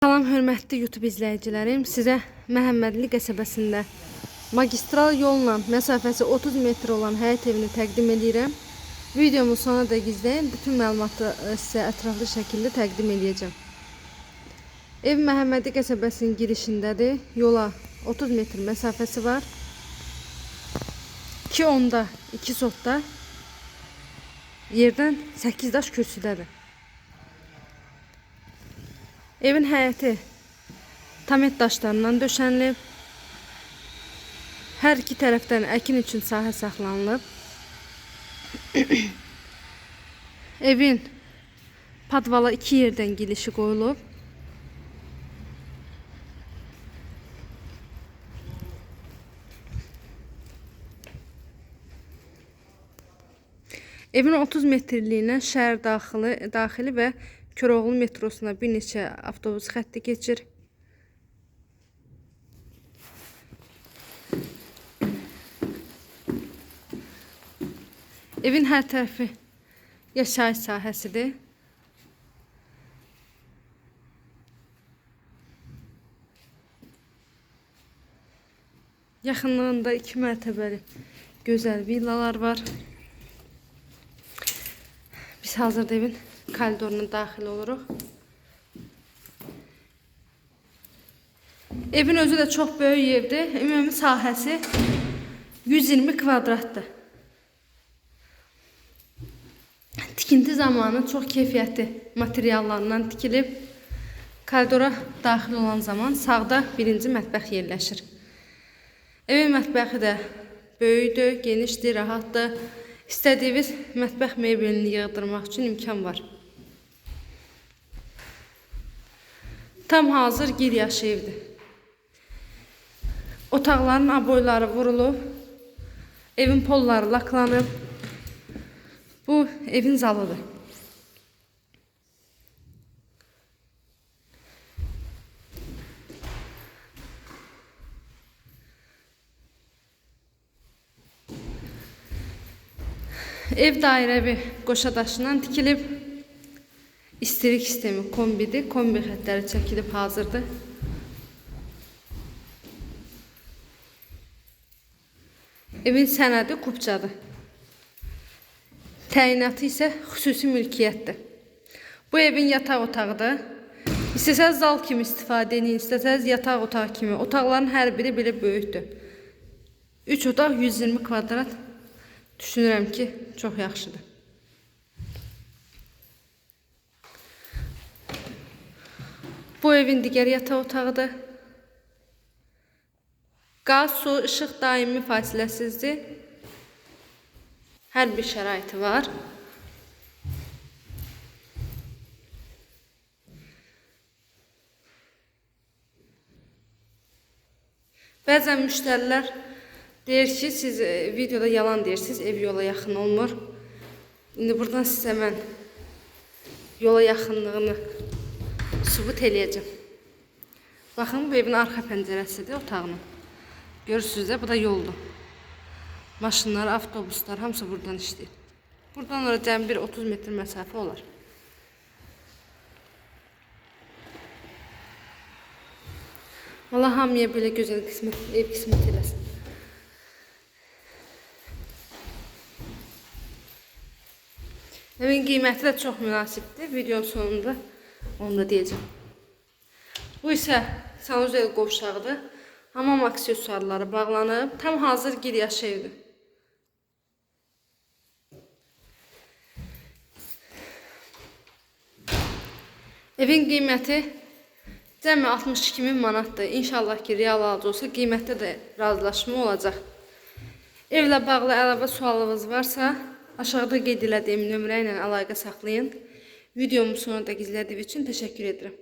Salam hörmətli YouTube izləyicilərim. Sizə Məhəmmədli qəsəbəsində magistral yolla məsafəsi 30 metr olan həyət evini təqdim edirəm. Videomu sona da izləyin. Bütün məlumatı e, sizə ətraflı şəkildə təqdim edəcəm. Ev Məhəmmədi qəsəbəsinin girişindədir. Yola 30 metr məsafəsi var. 2 onda, 2 sotda yerdən 8 daş kürsüdədir. Evin həyəti tamet daşlarından döşənilib. Hər iki tərəfdən əkin üçün sahə saxlanılıb. Evin padvala iki yerdən girişi qoyulub. Evin 30 metrliyindən şəhər daxili, daxili və Köroğlu metrosuna bir neçə avtobus xətti keçir. Evin hər tərəfi yaşayış sahəsidir. Yaxınlığında iki mərtəbəli gözəl villalar var. Biz hazırda evin koridoruna daxil oluruq. Evin özü də çox böyük evdir. Ümumi sahəsi 120 kvadratdır. Tikinti zamanı çox keyfiyyətli materiallarından tikilib. Koridora daxil olan zaman sağda birinci mətbəx yerləşir. Evin mətbəxi də böyükdür, genişdir, rahatdır. İstədiyiniz mətbəx mebelini yığdırmaq üçün imkan var. Tam hazır gir yaşı evdir. Otaqların aboyları vurulub. Evin polları laklanıb. Bu evin zalıdır. Ev dairəvi qoşa daşından tikilib. İstirik sistemi kombidir. Kombi xətləri çəkilib hazırdır. Evin sənədi kupçadır. Təyinatı isə xüsusi mülkiyyətdir. Bu evin yataq otağıdır. İstəsəz zal kimi istifadə edin, istəsəz yataq otağı kimi. Otaqların hər biri belə böyükdür. 3 otaq 120 kvadrat düşünürəm ki, çox yaxşıdır. Bu evin digər yataq otağıdır. Qaz, su, işıq daimi fasiləsizdir. Hər bir şəraiti var. Bəzən müştərilər deyir ki, siz e, videoda yalan deyirsiniz, ev yola yaxın olmur. İndi buradan sizə mən yola yaxınlığını sübut eləyəcəm. Baxın, bu evin arxa pəncərəsidir, otağının. Görürsünüz də, bu da yoldur. Maşınlar, avtobuslar hamısı buradan işləyir. Buradan ora cəmi bir 30 metr məsafə olar. Allah hamıya belə gözəl qismət, ev qismət eləsin. Evin qiyməti də çox münasibdir. Videonun sonunda onu da deyəcəm. Bu isə sanuzel qovşağıdır. Hamam aksesuarları bağlanıb. Tam hazır giryaş evdir. Evin qiyməti cəmi 62 min manatdır. İnşallah ki, real alıcı olsa qiymətdə də razılaşma olacaq. Evlə bağlı əlavə sualınız varsa, aşağıda qeyd elədiyim nömrə ilə əlaqə saxlayın. Videomu sonuna da izlədiyiniz üçün təşəkkür edirəm.